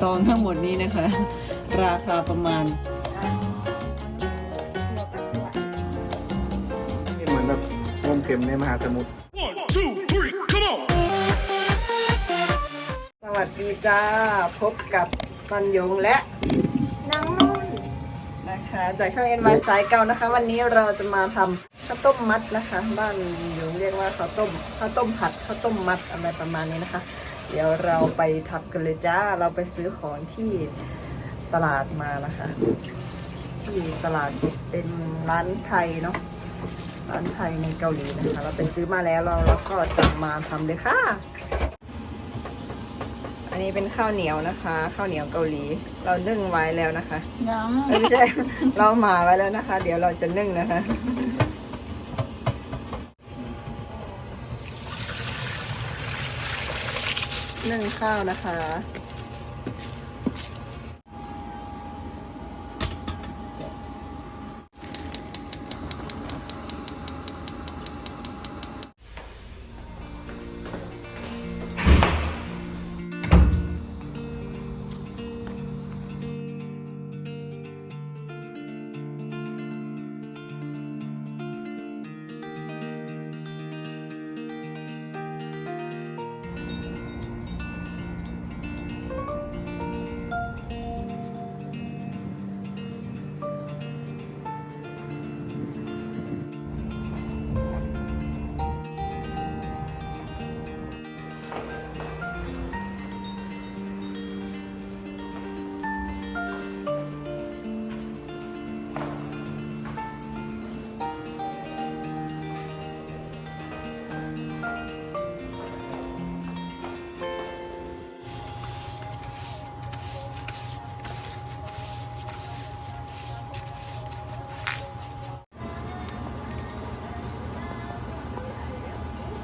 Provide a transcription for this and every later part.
ซองทั้งหมดนี้นะคะ ราคาประมาณนี่เหมือนแบบงมเข็มในมหาสมุทร One, two, three, come on! สวัสดีจ้า พบกับปันยงและน้องนุ่นนะคะ จากช่องเอ็นวสายเก่านะคะ วันนี้เราจะมาทำ ข้าวต้มมัดนะคะ บ้านยงเรียกว่าข้าวต้มข้าวต้มผัดข้าวต้มมัดอะไรประมาณนี้นะคะ เดี๋ยวเราไปทำกันเลยจ้าเราไปซื้อของที่ตลาดมานะคะ ที่ตลาดเป็นร้านไทยเนาะร้านไทยในเกาหลีนะคะ เราไปซื้อมาแล้วเราเราก็จะมาทำเลยค่ะอันนี้เป็นข้าวเหนียวนะคะ ข้าวเหนียวเกาหลี เรานึ่งไว้แล้วนะคะน้องเอ้ยไม่ใช่ เราหมาไว้แล้วนะคะ เดี๋ยวเราจะนึ่งนะคะ นึ่งข้าวนะคะ อ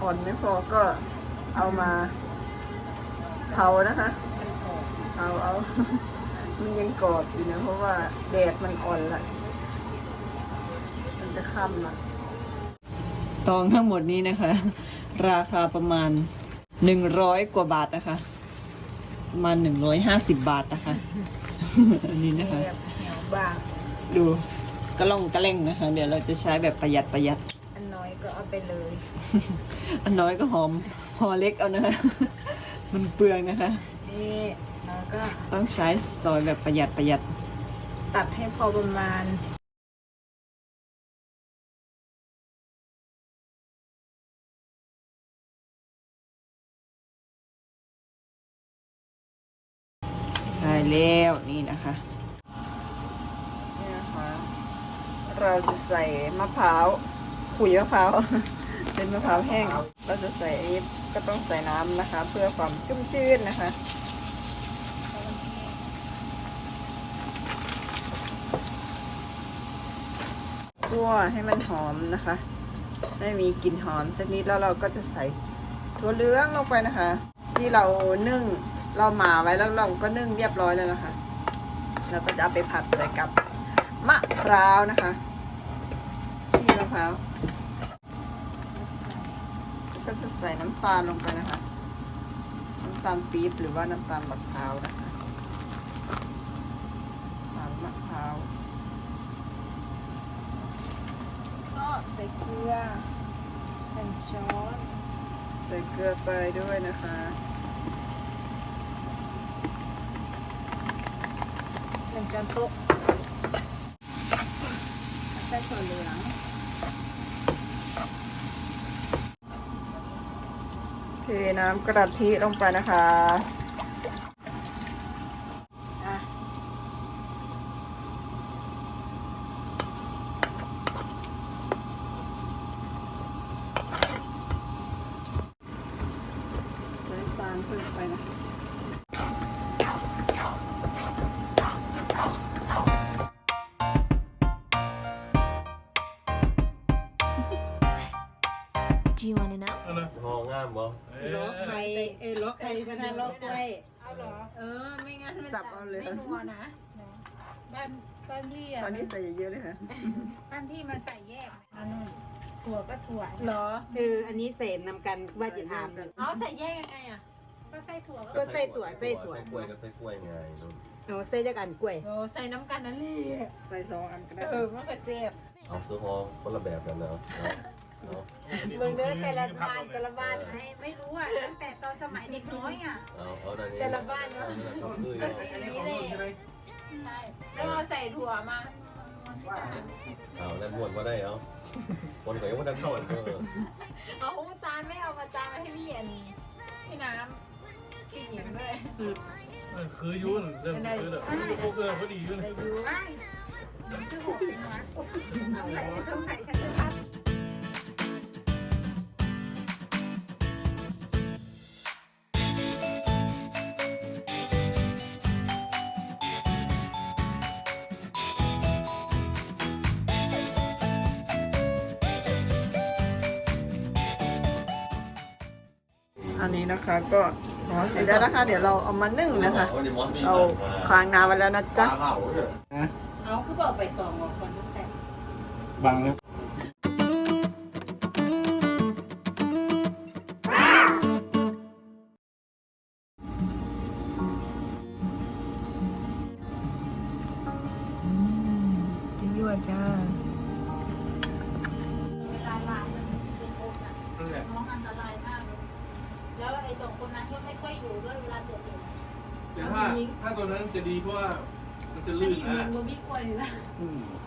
อนไม่พอก็เอามาเผานะคะ เอาเอา มันยังกรอบอยู่นะ เพราะว่าแดดมันอ่อนละมันจะค่ำละตองทั้งหมดนี้นะคะ ราคาประมาณหนึ่งร้อยกว่าบาทนะคะประมาณหนึ่งร้อยห้าสิบบาทนะคะ อันนี้นะคะแบบเหนียวบางดูกระล่องกระเล่งนะคะ เดี๋ยวเราจะใช้แบบประหยัดประหยัดอันน้อย ก็เอาไปเลย อันน้อยก็หอมห่อเล็กเอานะคะ มันเปลืองนะคะ นี่แล้วก็ต้องใช้ซอยแบบประหยัดประหยัดตัดให้พอประมาณได้แล้วนี่นะคะนี่นะคะ เราจะใส่มะพร้าว ขุยมะพร้าว เป็นมะพร้าวแห้ง เราจะใส่อันนี้ก็ต้องใส่น้ำนะคะ เพื่อความชุ่มชื่นนะคะคั่วให้มันหอมนะคะให้มีกลิ่นหอมสักนิดแล้วเราก็จะใส่ถั่วเหลืองลงไปนะคะ ที่เรานึ่งเราหมาไว้แล้วเราก็นึ่งเรียบร้อยแล้วนะคะ เราก็จะเอาไปผัดใส่กับมะพร้าวนะคะขี้มะพร้าว ก็จะใส่น้ำตาลลงไปนะคะ น้ำตาลปี๊บหรือว่าน้ำตาลมะพร้าวนะคะน้ำตาลมะพร้าวก็ใส่เกลือเป็นช้อนใส่เกลือไปด้วยนะคะเป็นช้อนโต๊ะใส่ถั่วเหลือง เทน้ำกระทิลงไปนะคะอะ เอล็อกไข่ก็ได้ล็อกไว้เอาเหรอ เออ ไม่งั้นมันจับเอาเลย ไม่นัวนะ บ้านบ้านพี่อะตอนนี้ใส่เยอะเลยค่ะ บ้านพี่มันใส่แยกอันนู้นถั่วก็ถั่วเหรอคืออันนี้เศษนำกันว่าจะถามเอาใส่แยกยังไงอะ ก็ใส่ถั่วก็ก็ใส่ถั่วใส่ถั่วใส่กล้วยก็ใส่กล้วยไงนุ่นเอาใส่จากอันกล้วย โอ้ใส่น้ำกันนั่นเลยใส่สองอันก็ได้ เออมันก็เสียบเอาคือฮอคนละแบบกันเนาะเนาะ มึงเนื้อแต่ละบ้านแต่ละบ้านไม่ไม่รู้อะตั้งแต่ตอนสมัยเด็กน้อยอะ เอาเอาดันนี้แต่ละบ้านเนอะ ก็สีนี้เลยใช่แล้วเราใส่ถั่วมาเอาแล้วม้วนมาได้เอาคนก็ยังไม่ได้เข้าเออเอาจานไม่เอามาจานมาให้พี่เย็นพี่น้ำพี่หญิงด้วยคือยุ่นเรื่องคือแบบพวกเออพอดียุ่นแต่ยูคือหกนะต้องใส่ต้องใส่ฉันจะ อันนี้นะคะก็อ๋อเสร็จแล้วนะคะ เดี๋ยวเราเอามานึ่งนะคะเอาค้างน้ำไว้แล้วนะจ๊ะเอาคือบอกไปต่อหมดคนตั้งแต่บังแล้วกินยั่วจ้า ก็ไม่ค่อยอยู่ด้วยเวลาเกิดเหตุ แต่ถ้าถ้าตัวนั้นจะดีเพราะว่ามันจะอันลื่นนี้เหมืนะอนบะบี้กล้วยเลยนะ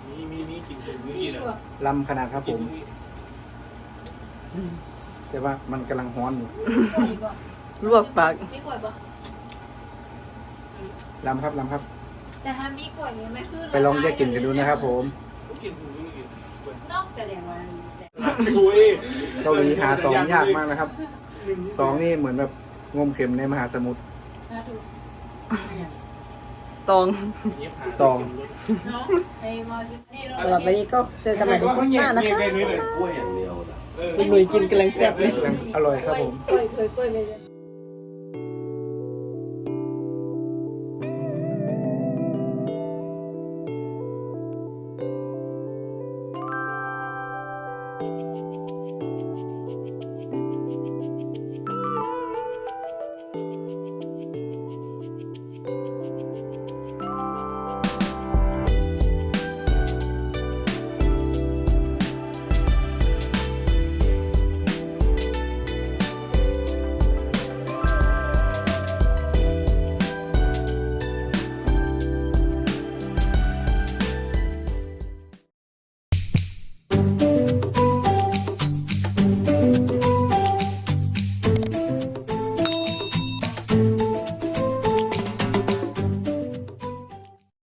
มีมีนี่กินตรงนี้นี่กินตัวอะลำขนาดครับผกินม ตรงนี้แต่ว่ามันกำลังฮ้อนอยู่กล้วยบ่ลวกปาก มีกล้วยบ่ลำครับลำครับ แต่ถ้ามีกล้วยเนี่ยไม่คือไปลองแยกกลิ่นกันดูนะครับผมก็กินตรงนี้กินนอกจากแดงวันคุยเกาหลีหาตองยากมากนะครับตองนี่เหมือนแบบ งมเข็มในมหาสมุทรตองตอง เนาะไอ้มอสินี่เราสำหรับวันนี้ก็เจอกันใหม่ในคลิปหน้านะคะ กล้วยอย่างเดียวนะเออคุณลุยกินกำลังแซ่บเลย อร่อยครับผม กล้วยกล้วยกล้วยเลย